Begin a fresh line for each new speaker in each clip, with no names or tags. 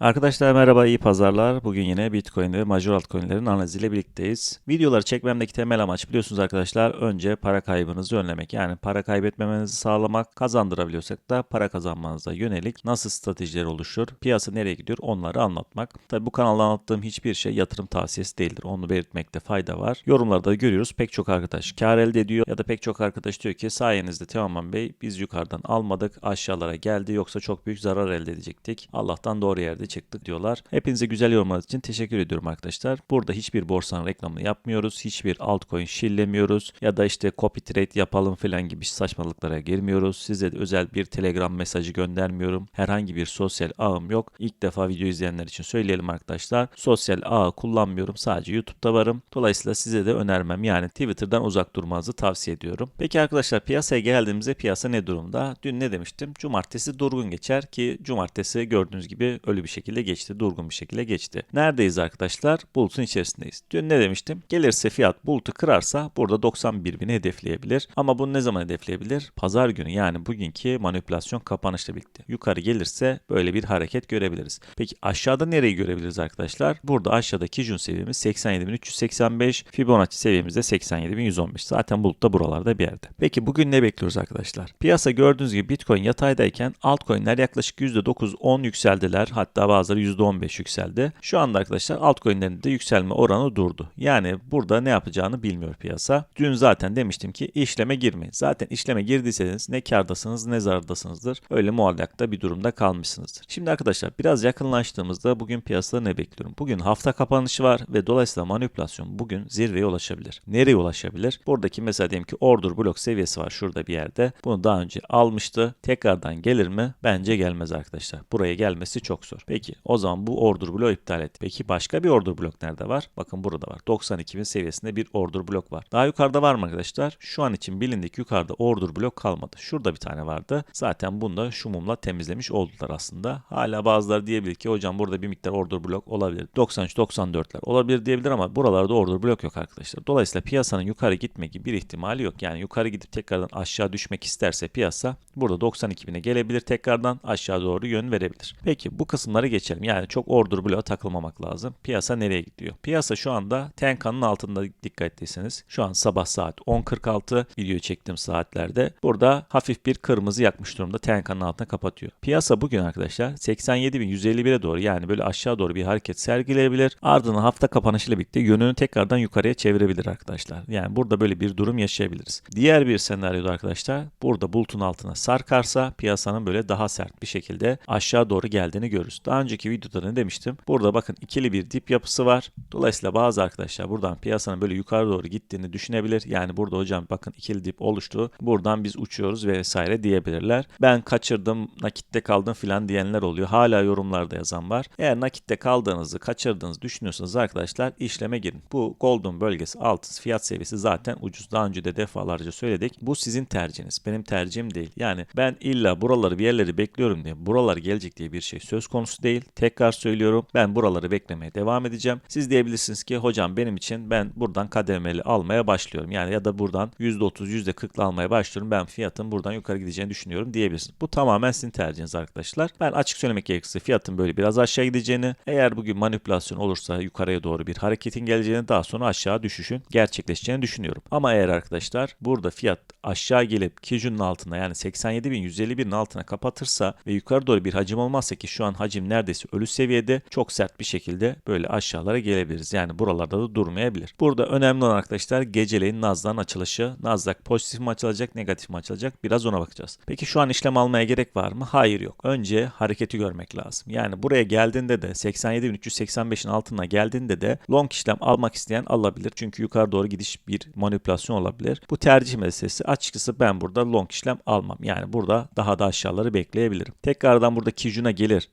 Arkadaşlar merhaba, iyi pazarlar. Bugün yine Bitcoin ve major altcoin'lerin analiziyle birlikteyiz. Videoları çekmemdeki temel amaç biliyorsunuz arkadaşlar önce para kaybınızı önlemek. Yani para kaybetmemenizi sağlamak, kazandırabiliyorsak da para kazanmanıza yönelik nasıl stratejiler oluşur, piyasa nereye gidiyor onları anlatmak. Tabi bu kanalda anlattığım hiçbir şey yatırım tavsiyesi değildir. Onu belirtmekte fayda var. Yorumlarda görüyoruz pek çok arkadaş kar elde ediyor ya da pek çok arkadaş diyor ki sayenizde Teoman Bey biz yukarıdan almadık aşağılara geldi yoksa çok büyük zarar elde edecektik. Allah'tan doğru yerde çıktık diyorlar. Hepinize güzel yorumlarınız için teşekkür ediyorum arkadaşlar. Burada hiçbir borsanın reklamını yapmıyoruz. Hiçbir altcoin şillemiyoruz. Ya da işte copy trade yapalım falan gibi saçmalıklara girmiyoruz. Size de özel bir telegram mesajı göndermiyorum. Herhangi bir sosyal ağım yok. İlk defa video izleyenler için söyleyelim arkadaşlar. Sosyal ağ kullanmıyorum. Sadece YouTube'da varım. Dolayısıyla size de önermem. Yani Twitter'dan uzak durmanızı tavsiye ediyorum. Peki arkadaşlar piyasaya geldiğimizde piyasa ne durumda? Dün ne demiştim? Cumartesi durgun geçer ki cumartesi gördüğünüz gibi ölü bir şekilde geçti. Durgun bir şekilde geçti. Neredeyiz arkadaşlar? Bulutun içerisindeyiz. Dün ne demiştim? Gelirse fiyat bulutu kırarsa burada 91 bini hedefleyebilir. Ama bunu ne zaman hedefleyebilir? Pazar günü yani bugünkü manipülasyon kapanışla birlikte. Yukarı gelirse böyle bir hareket görebiliriz. Peki aşağıda nereyi görebiliriz arkadaşlar? Burada aşağıdaki jun seviyemiz 87.385. Fibonacci seviyemiz de 87.115. Zaten bulut da buralarda bir yerde. Peki bugün ne bekliyoruz arkadaşlar? Piyasa gördüğünüz gibi Bitcoin yataydayken altcoin'ler yaklaşık %9-10 yükseldiler. Hatta bazıları %15 yükseldi. Şu anda arkadaşlar altcoin'lerin de yükselme oranı durdu. Yani burada ne yapacağını bilmiyor piyasa. Dün zaten demiştim ki işleme girmeyin. Zaten işleme girdiyseniz ne kardasınız ne zarardasınızdır. Öyle muallakta bir durumda kalmışsınızdır. Şimdi arkadaşlar biraz yakınlaştığımızda bugün piyasada ne bekliyorum? Bugün hafta kapanışı var ve dolayısıyla manipülasyon bugün zirveye ulaşabilir. Nereye ulaşabilir? Buradaki mesela diyelim ki order blok seviyesi var şurada bir yerde. Bunu daha önce almıştı. Tekrardan gelir mi? Bence gelmez arkadaşlar. Buraya gelmesi çok zor. Peki o zaman bu order bloğu iptal et. Peki başka bir order blok nerede var? Bakın burada var. 92 bin seviyesinde bir order blok var. Daha yukarıda var mı arkadaşlar? Şu an için bilindik yukarıda order blok kalmadı. Şurada bir tane vardı. Zaten bunu da şu mumla temizlemiş oldular aslında. Hala bazıları diyebilir ki hocam burada bir miktar order blok olabilir. 93-94'ler olabilir diyebilir ama buralarda order blok yok arkadaşlar. Dolayısıyla piyasanın yukarı gitme gibi bir ihtimali yok. Yani yukarı gidip tekrardan aşağı düşmek isterse piyasa burada 92 bine gelebilir tekrardan aşağı doğru yön verebilir. Peki bu kısımları geçelim. Yani çok order bloğa takılmamak lazım. Piyasa nereye gidiyor? Piyasa şu anda Tenkan'ın altında dikkat ettiyseniz. Şu an sabah saat 10.46 video çektiğim saatlerde. Burada hafif bir kırmızı yakmış durumda Tenkan'ın altına kapatıyor. Piyasa bugün arkadaşlar 87.151'e doğru yani böyle aşağı doğru bir hareket sergileyebilir. Ardından hafta kapanışıyla birlikte yönünü tekrardan yukarıya çevirebilir arkadaşlar. Yani burada böyle bir durum yaşayabiliriz. Diğer bir senaryoda arkadaşlar burada bulutun altına sarkarsa piyasanın böyle daha sert bir şekilde aşağı doğru geldiğini görürüz. Daha önceki videoda ne demiştim? Burada bakın ikili bir dip yapısı var. Dolayısıyla bazı arkadaşlar buradan piyasanın böyle yukarı doğru gittiğini düşünebilir. Yani burada hocam bakın ikili dip oluştu. Buradan biz uçuyoruz vesaire diyebilirler. Ben kaçırdım, nakitte kaldım filan diyenler oluyor. Hala yorumlarda yazan var. Eğer nakitte kaldığınızı, kaçırdığınızı düşünüyorsanız arkadaşlar işleme girin. Bu golden bölgesi altı fiyat seviyesi zaten ucuz. Daha önce de defalarca söyledik. Bu sizin tercihiniz. Benim tercihim değil. Yani ben illa buraları bir yerleri bekliyorum diye buralar gelecek diye bir şey söz konusu değil. Tekrar söylüyorum. Ben buraları beklemeye devam edeceğim. Siz diyebilirsiniz ki hocam benim için ben buradan kademeli almaya başlıyorum. Yani ya da buradan %30, %40'la almaya başlıyorum. Ben fiyatın buradan yukarı gideceğini düşünüyorum diyebilirsiniz. Bu tamamen sizin tercihiniz arkadaşlar. Ben açık söylemek gerekirse fiyatın böyle biraz aşağı gideceğini, eğer bugün manipülasyon olursa yukarıya doğru bir hareketin geleceğini daha sonra aşağı düşüşün gerçekleşeceğini düşünüyorum. Ama eğer arkadaşlar burada fiyat aşağı gelip Kijun'un altına yani 87.151'in altına kapatırsa ve yukarı doğru bir hacim olmazsa ki şu an hacim neredeyse ölü seviyede çok sert bir şekilde böyle aşağılara gelebiliriz. Yani buralarda da durmayabilir. Burada önemli olan arkadaşlar geceleyin Nasdaq'ın açılışı. Nasdaq pozitif mi açılacak, negatif mi açılacak? Biraz ona bakacağız. Peki şu an işlem almaya gerek var mı? Hayır yok. Önce hareketi görmek lazım. Yani buraya geldiğinde de 87.385'in altına geldiğinde de long işlem almak isteyen alabilir. Çünkü yukarı doğru gidiş bir manipülasyon olabilir. Bu tercih meselesi. Açıkçası ben burada long işlem almam. Yani burada daha da aşağıları bekleyebilirim. Tekrardan burada Kijun'a gelir.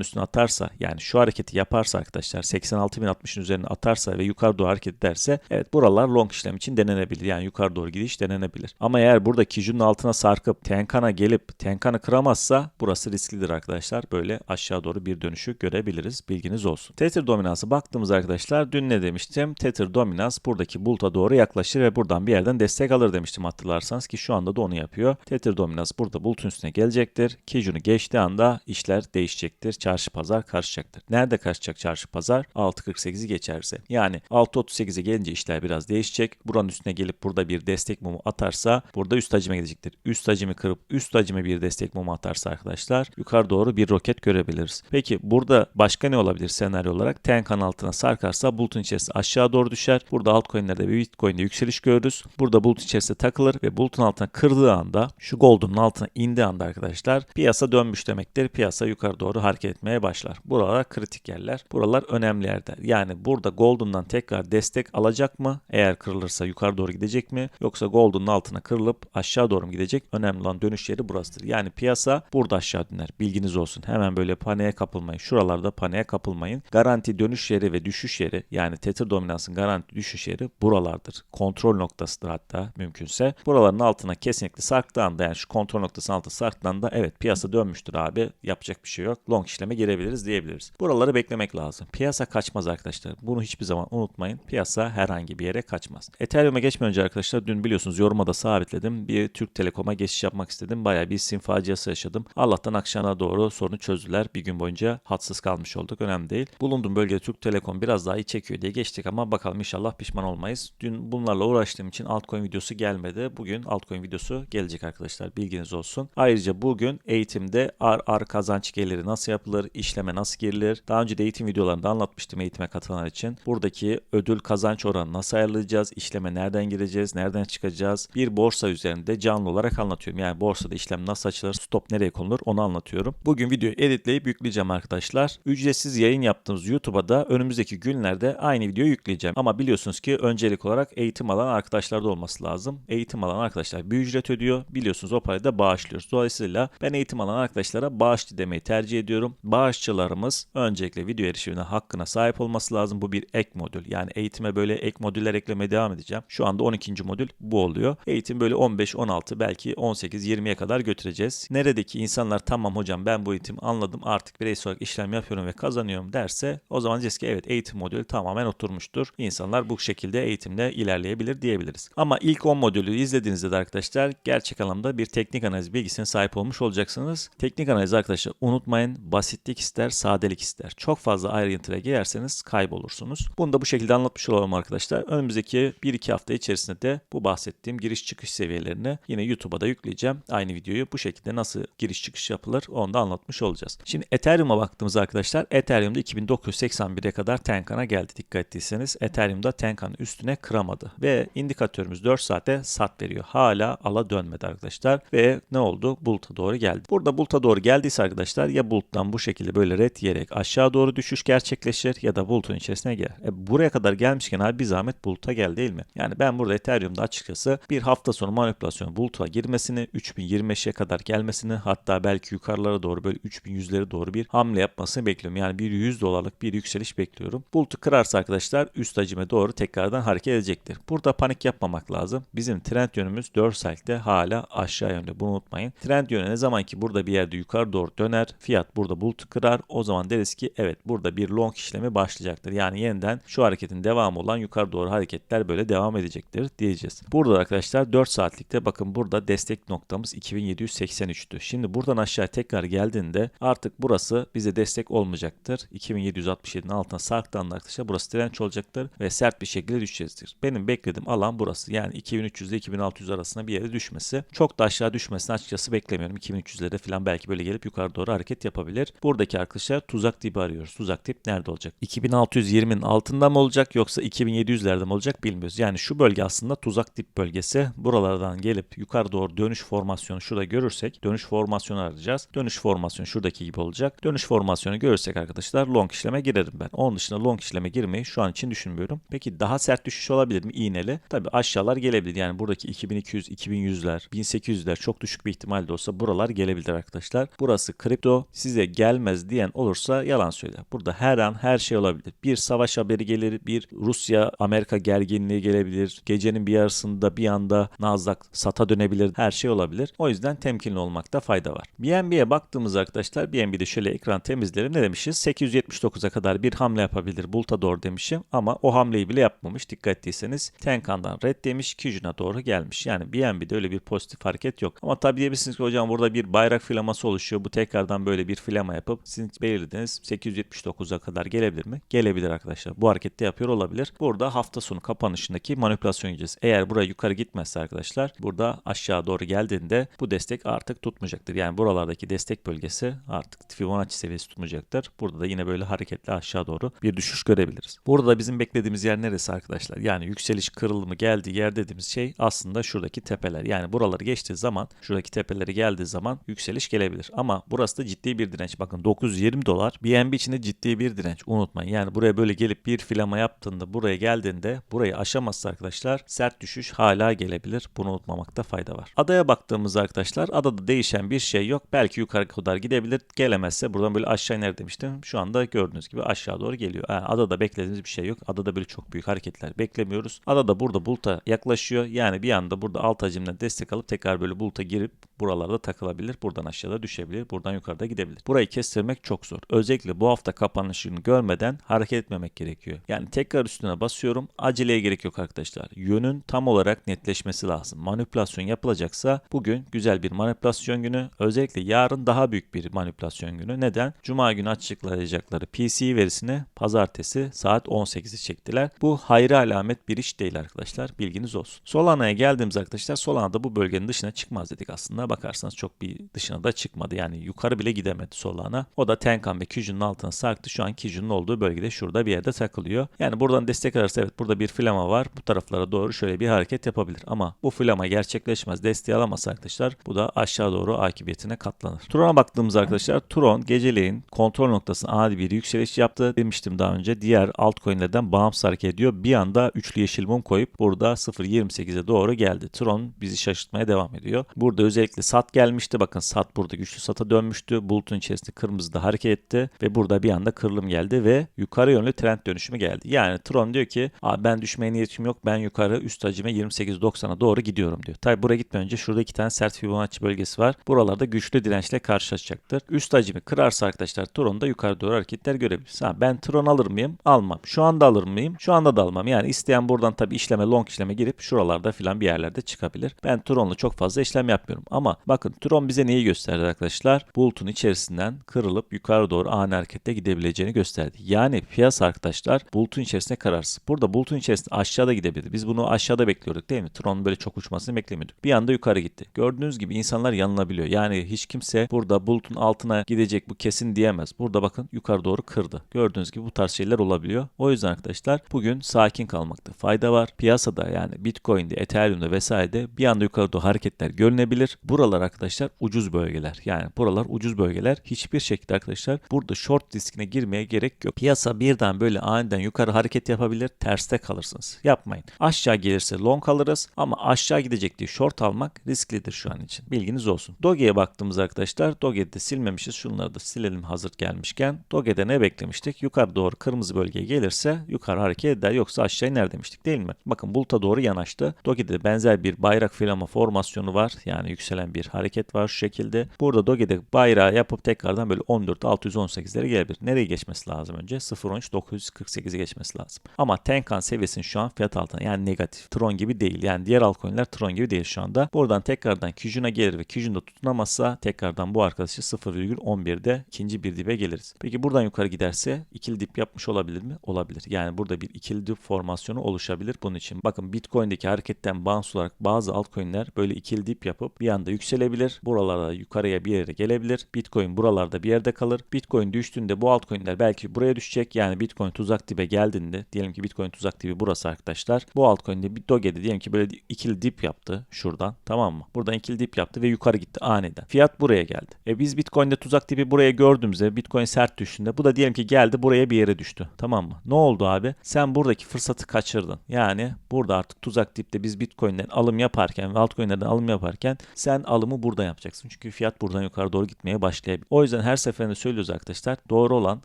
Tenkan'ın üstüne atarsa yani şu hareketi yaparsa arkadaşlar 86.060'ın üzerine atarsa ve yukarı doğru hareket ederse evet buralar long işlem için denenebilir. Yani yukarı doğru gidiş denenebilir. Ama eğer burada Kijun'un altına sarkıp Tenkan'a gelip Tenkan'ı kıramazsa burası risklidir arkadaşlar. Böyle aşağı doğru bir dönüşü görebiliriz. Bilginiz olsun. Tether dominansı baktığımız arkadaşlar dün ne demiştim? Tether dominans buradaki buluta doğru yaklaşır ve buradan bir yerden destek alır demiştim hatırlarsanız ki şu anda da onu yapıyor. Tether dominans burada bulutun üstüne gelecektir. Kijun'u geçtiği anda işler değişecektir. Çarşı pazar karışacaktır. Nerede karışacak çarşı pazar? 6.48'i geçerse. Yani 6.38'e gelince işler biraz değişecek. Buranın üstüne gelip burada bir destek mumu atarsa burada üst hacime gidecektir. Üst hacimi kırıp üst hacime bir destek mumu atarsa arkadaşlar yukarı doğru bir roket görebiliriz. Peki burada başka ne olabilir senaryo olarak? Tenkan altına sarkarsa bulutun içerisinde aşağı doğru düşer. Burada altcoin'lerde ve Bitcoin'de yükseliş görürüz. Burada bulut içerisinde takılır ve bulutun altına kırdığı anda şu Gold'un altına indiği anda arkadaşlar piyasa dönmüş demektir. Piyasa yukarı doğru hareket etmeye başlar. Buralar kritik yerler. Buralar önemli yerler. Yani burada Gold'undan tekrar destek alacak mı? Eğer kırılırsa yukarı doğru gidecek mi? Yoksa Gold'un altına kırılıp aşağı doğru mu gidecek? Önemli olan dönüş yeri burasıdır. Yani piyasa burada aşağı döner. Bilginiz olsun. Hemen böyle paniğe kapılmayın. Şuralarda paniğe kapılmayın. Garanti dönüş yeri ve düşüş yeri yani Tether dominansın garanti düşüş yeri buralardır. Kontrol noktasıdır hatta mümkünse. Buraların altına kesinlikle sarktığı anda yani şu kontrol noktasının altına sarktığı anda evet piyasa dönmüştür abi. Yapacak bir şey yok. Long işleme girebiliriz diyebiliriz. Buraları beklemek lazım. Piyasa kaçmaz arkadaşlar. Bunu hiçbir zaman unutmayın. Piyasa herhangi bir yere kaçmaz. Ethereum'a geçmeden önce arkadaşlar dün biliyorsunuz yoruma da sabitledim. Bir Türk Telekom'a geçiş yapmak istedim. Bayağı bir sim faciası yaşadım. Allah'tan akşama doğru sorunu çözdüler. Bir gün boyunca hatsız kalmış olduk. Önemli değil. Bulunduğum bölgede Türk Telekom biraz daha iyi çekiyor diye geçtik ama bakalım inşallah pişman olmayız. Dün bunlarla uğraştığım için altcoin videosu gelmedi. Bugün altcoin videosu gelecek arkadaşlar. Bilginiz olsun. Ayrıca bugün eğitimde ar kazanç geliri nasıl yapılır, işleme nasıl girilir? Daha önce de eğitim videolarında anlatmıştım eğitime katılanlar için. Buradaki ödül kazanç oranı nasıl ayarlayacağız? İşleme nereden gireceğiz? Nereden çıkacağız? Bir borsa üzerinde canlı olarak anlatıyorum. Yani borsada işlem nasıl açılır? Stop nereye konulur? Onu anlatıyorum. Bugün videoyu editleyip yükleyeceğim arkadaşlar. Ücretsiz yayın yaptığımız YouTube'a da önümüzdeki günlerde aynı videoyu yükleyeceğim. Ama biliyorsunuz ki öncelik olarak eğitim alan arkadaşlarda olması lazım. Eğitim alan arkadaşlar bir ücret ödüyor. Biliyorsunuz o parayı da bağışlıyoruz. Dolayısıyla ben eğitim alan arkadaşlara bağışçı demeyi tercih ediyorum. Bağışçılarımız öncelikle video erişimine hakkına sahip olması lazım. Bu bir ek modül. Yani eğitime böyle ek modüller eklemeye devam edeceğim. Şu anda 12. modül bu oluyor. Eğitim böyle 15, 16 belki 18, 20'ye kadar götüreceğiz. Neredeki insanlar tamam hocam ben bu eğitim anladım artık bireysel olarak işlem yapıyorum ve kazanıyorum derse o zaman diyeceğiz ki evet eğitim modülü tamamen oturmuştur. İnsanlar bu şekilde eğitimde ilerleyebilir diyebiliriz. Ama ilk 10 modülü izlediğinizde de arkadaşlar gerçek anlamda bir teknik analiz bilgisine sahip olmuş olacaksınız. Teknik analiz arkadaşlar unutmayın basitlik ister, sadelik ister. Çok fazla ayrıntıya girerseniz kaybolursunuz. Bunu da bu şekilde anlatmış olalım arkadaşlar. Önümüzdeki 1-2 hafta içerisinde de bu bahsettiğim giriş çıkış seviyelerini yine YouTube'a da yükleyeceğim. Aynı videoyu bu şekilde nasıl giriş çıkış yapılır onu da anlatmış olacağız. Şimdi Ethereum'a baktığımız arkadaşlar Ethereum'da 2981'e kadar Tenkan'a geldi dikkat ettiyseniz. Ethereum'da Tenkan'ın üstüne kıramadı ve indikatörümüz 4 saate sat veriyor. Hala ala dönmedi arkadaşlar ve ne oldu? Bulut'a doğru geldi. Burada Bulut'a doğru geldiyse arkadaşlar ya Bulut'tan bu şekilde böyle red yiyerek aşağı doğru düşüş gerçekleşir ya da Bulut'un içerisine gelir. E, buraya kadar gelmişken abi bir zahmet Bulut'a gel değil mi? Yani ben burada Ethereum'da açıkçası bir hafta sonu manipülasyon Bulut'a girmesini 3025'e kadar gelmesini hatta belki yukarılara doğru böyle 3100'lere doğru bir hamle yapmasını bekliyorum. Yani bir 100 dolarlık bir yükseliş bekliyorum. Bulut'u kırarsa arkadaşlar üst hacime doğru tekrardan hareket edecektir. Burada panik yapmamak lazım. Bizim trend yönümüz 4 saatte hala aşağı yönde. Bunu unutmayın. Trend yönü ne zaman ki burada bir yerde yukarı doğru döner. Fiyat burada Bulut'u kırar. O zaman deriz ki evet burada bir long işlemi başlayacaktır. Yani yeniden şu hareketin devamı olan yukarı doğru hareketler böyle devam edecektir diyeceğiz. Burada arkadaşlar 4 saatlikte bakın burada destek noktamız 2783'tü. Şimdi buradan aşağı tekrar geldiğinde artık burası bize destek olmayacaktır. 2767'nin altına sarktığında arkadaşlar burası direnç olacaktır ve sert bir şekilde düşeceğizdir. Benim beklediğim alan burası. Yani 2300 ile 2600 arasında bir yere düşmesi. Çok da aşağı düşmesini açıkçası beklemiyorum. 2300'lere falan belki böyle gelip yukarı doğru hareket yapabilir. Buradaki arkadaşlar tuzak dibi arıyoruz. Tuzak dip nerede olacak? 2620'nin altında mı olacak yoksa 2700'lerde mi olacak bilmiyoruz. Yani şu bölge aslında tuzak dip bölgesi. Buralardan gelip yukarı doğru dönüş formasyonu şurada görürsek dönüş formasyonu arayacağız. Dönüş formasyonu şuradaki gibi olacak. Dönüş formasyonu görürsek arkadaşlar long işleme girerim ben. Onun dışında long işleme girmeyi şu an için düşünmüyorum. Peki daha sert düşüş olabilir mi iğneli? Tabi aşağılar gelebilir. Yani buradaki 2200, 2100'ler, 1800'ler çok düşük bir ihtimal de olsa buralar gelebilir arkadaşlar. Burası kripto size gelmez diyen olursa yalan söyler. Burada her an her şey olabilir. Bir savaş haberi gelir, bir Rusya Amerika gerginliği gelebilir. Gecenin bir yarısında bir anda Nasdaq sata dönebilir. Her şey olabilir. O yüzden temkinli olmakta fayda var. BNB'ye baktığımız arkadaşlar BNB'de şöyle ekran temizlerim. Ne demişiz? 879'a kadar bir hamle yapabilir. Bulta doğru demişim ama o hamleyi bile yapmamış. Dikkat ettiyseniz Tenkan'dan red demiş. Kijun'a doğru gelmiş. Yani BNB'de öyle bir pozitif hareket yok. Ama tabi diyebilirsiniz ki hocam burada bir bayrak filaması oluşuyor. Bu tekrardan böyle bir filama yapıp sizin belirlediğiniz 879'a kadar gelebilir mi? Gelebilir arkadaşlar. Bu harekette yapıyor olabilir. Burada hafta sonu kapanışındaki manipülasyon gideceğiz. Eğer buraya yukarı gitmezse arkadaşlar burada aşağı doğru geldiğinde bu destek artık tutmayacaktır. Yani buralardaki destek bölgesi artık Fibonacci seviyesi tutmayacaktır. Burada da yine böyle hareketli aşağı doğru bir düşüş görebiliriz. Burada da bizim beklediğimiz yer neresi arkadaşlar? Yani yükseliş kırılımı geldiği yer dediğimiz şey aslında şuradaki tepeler. Yani buraları geçtiği zaman şuradaki tepeleri geldiği zaman yükseliş gelebilir. Ama burası da ciddi bir direnç. Bakın 920 dolar BNB içinde ciddi bir direnç. Unutmayın. Yani buraya böyle gelip bir filama yaptığında buraya geldiğinde burayı aşamazsa arkadaşlar sert düşüş hala gelebilir. Bunu unutmamakta fayda var. Adaya baktığımızda arkadaşlar adada değişen bir şey yok. Belki yukarı kadar gidebilir. Gelemezse buradan böyle aşağı iner demiştim. Şu anda gördüğünüz gibi aşağı doğru geliyor. Yani adada beklediğimiz bir şey yok. Adada böyle çok büyük hareketler beklemiyoruz. Adada burada buluta yaklaşıyor. Yani bir anda burada alt hacimden destek alıp tekrar böyle buluta girip buralarda takılabilir. Buradan aşağıda düşebilir. Buradan yukarıda gidebilir. Burayı kestirmek çok zor. Özellikle bu hafta kapanışını görmeden hareket etmemek gerekiyor. Yani tekrar üstüne basıyorum. Aceleye gerek yok arkadaşlar. Yönün tam olarak netleşmesi lazım. Manipülasyon yapılacaksa bugün güzel bir manipülasyon günü. Özellikle yarın daha büyük bir manipülasyon günü. Neden? Cuma günü açıklayacakları PCE verisini pazartesi saat 18'i çektiler. Bu hayra alamet bir iş değil arkadaşlar. Bilginiz olsun. Solana'ya geldiğimiz arkadaşlar Solana'da bu bölgenin dışına çıkmaz dedik aslında. Bakarsanız çok bir dışına da çıkmadı. Yani yukarı bile gidemedi Solana. O da Tenkan ve Kijun'un altına sarktı. Şu an Kijun'un olduğu bölgede şurada bir yerde takılıyor. Yani buradan destek alırsa evet burada bir flama var. Bu taraflara doğru şöyle bir hareket yapabilir. Ama bu flama gerçekleşmez. Desteği alamazsa arkadaşlar bu da aşağı doğru akıbetine katlanır. Tron'a baktığımız arkadaşlar Tron geceleyin kontrol noktasına adi bir yükseliş yaptı. Demiştim daha önce diğer altcoin'lerden bağımsız hareket ediyor. Bir anda üçlü yeşil mum koyup burada 0.28'e doğru geldi. Tron bizi şaşırtmaya devam ediyor. Burada özellikle sat gelmişti. Bakın sat burada güçlü sata dönmüştü. Bulutun içerisinde kırmızı da hareket etti ve burada bir anda kırılım geldi ve yukarı yönlü trend dönüşümü geldi. Yani Tron diyor ki ben düşmeye niyetim yok. Ben yukarı üst hacime 28.90'a doğru gidiyorum diyor. Tabi buraya gitmeden önce şurada iki tane sert Fibonacci bölgesi var. Buralarda güçlü dirençle karşılaşacaktır. Üst hacimi kırarsa arkadaşlar Tron'da yukarı doğru hareketler görebiliriz. Ha, ben Tron alır mıyım? Almam. Şu anda alır mıyım? Şu anda da almam. Yani isteyen buradan tabi işleme long işleme girip şuralarda filan bir yerlerde çıkabilir. Ben Tron'la çok fazla işlem yapmıyorum. Ama bakın Tron bize neyi gösterdi arkadaşlar? Bulutun içerisinden kırılıp yukarı doğru ani harekette gidebileceğini gösterdi. Yani piyasa arkadaşlar bulutun içerisinde kararsız. Burada bulutun içerisinde aşağıda gidebilir. Biz bunu aşağıda bekliyorduk değil mi? Tron böyle çok uçmasını beklemiyorduk. Bir anda yukarı gitti. Gördüğünüz gibi insanlar yanılabiliyor. Yani hiç kimse burada bulutun altına gidecek bu kesin diyemez. Burada bakın yukarı doğru kırdı. Gördüğünüz gibi bu tarz şeyler olabiliyor. O yüzden arkadaşlar bugün sakin kalmakta fayda var. Piyasada yani Bitcoin'de, Ethereum'da vesairede bir anda yukarı doğru hareketler görünebilir. Buralar arkadaşlar ucuz bölgeler. Yani buralar ucuz bölgeler. Hiçbir şekilde arkadaşlar burada short riskine girmeye gerek yok. Piyasa birden böyle aniden yukarı hareket yapabilir. Terste kalırsınız. Yapmayın. Aşağı gelirse long alırız ama aşağı gidecek diye short almak risklidir şu an için. Bilginiz olsun. Doge'ye baktığımız arkadaşlar Doge'de silmemişiz. Şunları da silelim hazır gelmişken. Doge'de ne beklemiştik? Yukarı doğru kırmızı bölgeye gelirse yukarı hareket eder yoksa aşağı iner demiştik değil mi? Bakın buluta doğru yanaştı. Doge'de benzer bir bayrak filama formasyonu var. Yani yükselen bir hareket var şu şekilde. Burada Doge'de bayrağı yapıp tekrardan böyle 14 618'lere gelebilir. Nereye geçmesi lazım önce? 0.13 948'e geçmesi lazım. Ama Tenkan seviyesinin şu an fiyat altında yani negatif. Tron gibi değil. Yani diğer altcoin'ler Tron gibi değil şu anda. Buradan tekrardan Kijun'a gelir ve Kijun'da tutunamazsa tekrardan bu arkadaşı 0,11'de ikinci bir dibe geliriz. Peki buradan yukarı giderse ikili dip yapmış olabilir mi? Olabilir. Yani burada bir ikili dip formasyonu oluşabilir bunun için. Bakın Bitcoin'deki hareketten bağımsız olarak bazı altcoin'ler böyle ikili dip yapıp bir anda yükselebilir. Buralarda yukarıya bir yere gelebilir. Bitcoin buralarda bir yerde kalır. Bitcoin düştüğünde bu altcoin'ler belki buraya düşecek. Yani Bitcoin tuzak dibe geldiğinde diyelim ki Bitcoin tuzak dibi burası arkadaşlar. Bu altcoin'de bir Doge'de diyelim ki böyle ikili dip yaptı şuradan tamam mı? Buradan ikili dip yaptı ve yukarı gitti aniden. Fiyat buraya geldi. E biz Bitcoin'de tuzak dibi buraya gördüğümüzde Bitcoin sert düştüğünde bu da diyelim ki geldi buraya bir yere düştü. Tamam mı? Ne oldu abi? Sen buradaki fırsatı kaçırdın. Yani burada artık tuzak dipte biz Bitcoin'den alım yaparken ve altcoin'lerden alım yaparken sen alımı buradan yapacaksın. Çünkü fiyat buradan yukarı doğru gitmeye başlayabilir. O yüzden her seferinde söylüyoruz arkadaşlar. Doğru olan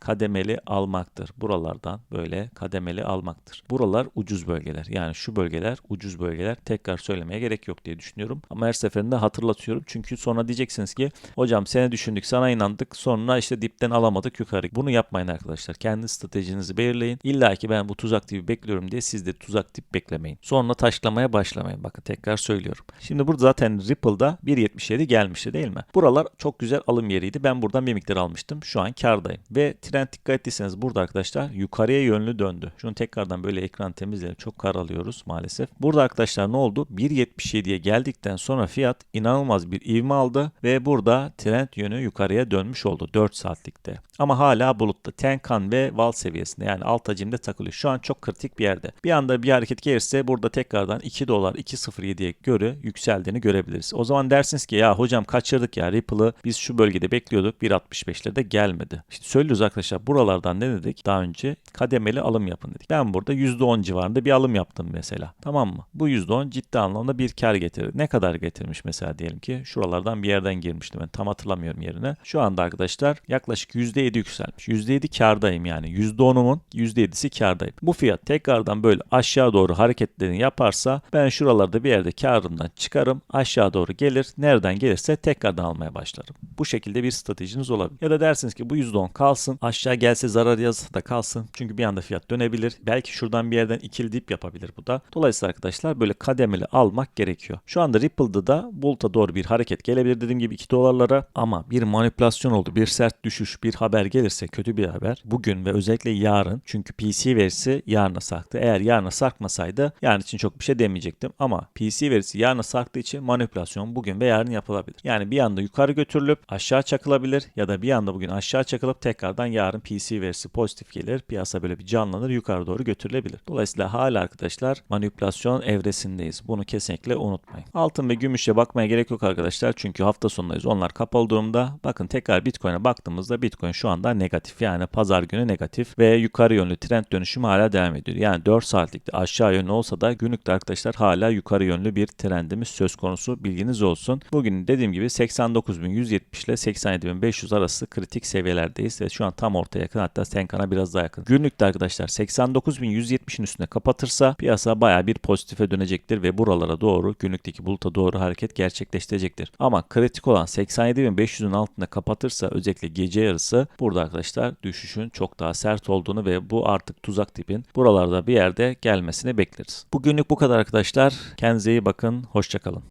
kademeli almaktır. Buralardan böyle kademeli almaktır. Buralar ucuz bölgeler. Yani şu bölgeler ucuz bölgeler. Tekrar söylemeye gerek yok diye düşünüyorum. Ama her seferinde hatırlatıyorum. Çünkü sonra diyeceksiniz ki hocam seni düşündük sana inandık sonra işte dipten alamadık yukarı. Bunu yapmayın arkadaşlar. Kendi stratejinizi belirleyin. İlla ki ben bu tuzak dibi bekliyorum diye siz de tuzak dip beklemeyin. Sonra taşlamaya başlamayın. Bakın tekrar söylüyorum. Şimdi burada zaten Ripple'da 1.77 gelmişti değil mi? Buralar çok güzel alım yeriydi. Ben buradan bir miktar almıştım. Şu an kardayım. Ve trend dikkat ettiyseniz burada arkadaşlar yukarıya yönlü döndü. Şunu tekrardan böyle ekran temizleyelim. Çok karalıyoruz maalesef. Burada arkadaşlar ne oldu? 1.77'ye geldikten sonra fiyat inanılmaz bir ivme aldı ve burada trend yönü yukarıya dönmüş oldu 4 saatlikte. Ama hala bulutlu. Tenkan ve Val seviyesinde yani alt hacimde takılıyor. Şu an çok kritik bir yerde. Bir anda bir hareket gelirse burada tekrardan 2 dolar 2.07'ye göre yükseldiğini görebiliriz. O zaman dersiniz ki ya hocam kaçırdık ya Ripple'ı biz şu bölgede bekliyorduk 1.65'lerde gelmedi. İşte söylüyoruz arkadaşlar buralardan ne dedik daha önce kademeli alım yapın dedik. Ben burada %10 civarında bir alım yaptım mesela. Tamam mı? Bu %10 ciddi anlamda bir kar getirir. Ne kadar getirmiş mesela diyelim ki şuralardan bir yerden girmiştim ben tam hatırlamıyorum yerine. Şu anda arkadaşlar yaklaşık %7 yükselmiş. %7 kardayım yani. %10'umun %7'si kardayım. Bu fiyat tekrardan böyle aşağı doğru hareketlerini yaparsa ben şuralarda bir yerde karımdan çıkarım. Aşağı doğru gelir. Nereden gelirse tekrardan almaya başlarım. Bu şekilde bir stratejiniz olabilir. Ya da dersiniz ki bu %10 kalsın. Aşağı gelse zarar yazsa da kalsın. Çünkü bir anda fiyat dönebilir. Belki şuradan bir yerden ikili dip yapabilir bu da. Dolayısıyla arkadaşlar böyle kademeli almak gerekiyor. Şu anda Ripple'da da Bulut'a doğru bir hareket gelebilir dediğim gibi 2 dolarlara ama bir manipülasyon oldu. Bir sert düşüş, bir haber gelirse kötü bir haber. Bugün ve özellikle yarın çünkü PC verisi yarına sarktı. Eğer yarına sarkmasaydı yarın için çok bir şey demeyecektim ama PC verisi yarına sarktığı için manipülasyon bugün ve yarın yapılabilir. Yani bir anda yukarı götürülüp aşağı çakılabilir ya da bir anda bugün aşağı çakılıp tekrardan yarın PC verisi pozitif gelir. Piyasa böyle bir canlanır yukarı doğru götürülebilir. Dolayısıyla hala arkadaşlar manipülasyon evresindeyiz. Bunu kesinlikle unutmayın. Altın ve gümüşe bakmaya gerek yok arkadaşlar. Çünkü hafta sonundayız. Onlar kapalı durumda. Bakın tekrar Bitcoin'e baktığımızda Bitcoin şu anda negatif. Yani pazar günü negatif ve yukarı yönlü trend dönüşümü hala devam ediyor. Yani 4 saatlikte aşağı yönlü olsa da günlükte arkadaşlar hala yukarı yönlü bir trendimiz söz konusu. Bilginiz olsun. Bugün dediğim gibi 89.170 ile 87.500 arası kritik seviyelerdeyiz ve şu an tam ortaya yakın hatta Tenkan'a biraz daha yakın. Günlükte arkadaşlar 89.170'in üstüne kapatırsa piyasa baya bir pozitife dönecektir ve buralara doğru günlükteki buluta doğru hareket gerçekleştirecektir. Ama kritik olan 87.500'ün altında kapatırsa özellikle gece yarısı burada arkadaşlar düşüşün çok daha sert olduğunu ve bu artık tuzak tipin buralarda bir yerde gelmesini bekleriz. Bugünlük bu kadar arkadaşlar. Kendinize iyi bakın. Hoşçakalın.